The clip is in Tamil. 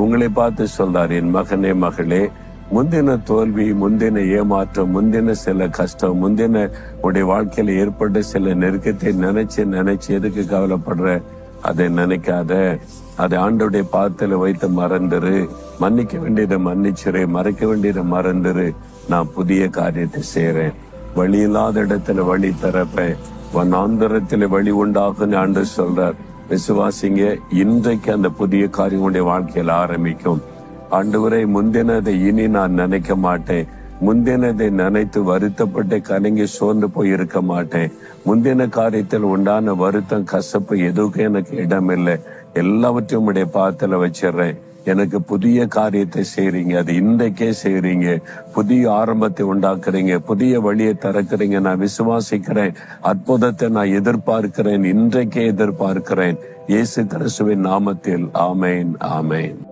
உங்களை பார்த்து சொல்றார் என் மகனே மகளே முந்தின தோல்வி முந்தின ஏமாற்றம் முந்தின சில கஷ்டம் முந்தின உடைய வாழ்க்கையில ஏற்பட்ட சில நெருக்கத்தை நினைச்சு நினைச்சு எதுக்கு கவலைப்படுற? அதை நினைக்காத. அதை ஆண்டோடைய பாத்துல வைத்து மறந்துரு. மன்னிக்க வேண்டியதை மன்னிச்சிரு. மறைக்க வேண்டியதை மறந்துரு. நான் புதிய காரியத்தை செய்யறேன் வழி இல்லாத இடத்துல வழி திறப்பேன். வனாந்தரத்துல வழி உண்டாகும் ஆண்டு சொல்றார். விசுவாசிங்க இன்றைக்கு அந்த புதிய காரியம் உடைய வாழ்க்கையில் ஆரம்பிக்கும். ஆண்டவரை முந்தினதை இனி நான் நினைக்க மாட்டேன். முந்தினதை நினைத்து வருத்தப்பட்டு கலங்கி சோர்ந்து போய் இருக்க மாட்டேன். முந்தின காரியத்தில் உண்டான வருத்தம் கசப்பு எதுக்கும் எனக்கு இடமில்லை. எல்லாவற்றையும் உடைய பாத்துல வச்சிடுறேன். எனக்கு புதிய காரியத்தை செய்றீங்க அது இன்றைக்கே செய்றீங்க புதிய ஆரம்பத்தை உண்டாக்குறீங்க புதிய வழியை திறக்கிறீங்க. நான் விசுவாசிக்கிறேன் அற்புதத்தை நான் எதிர்பார்க்கிறேன் இன்றைக்கே எதிர்பார்க்கிறேன். இயேசு கிறிஸ்துவின் நாமத்தில் ஆமேன் ஆமேன்.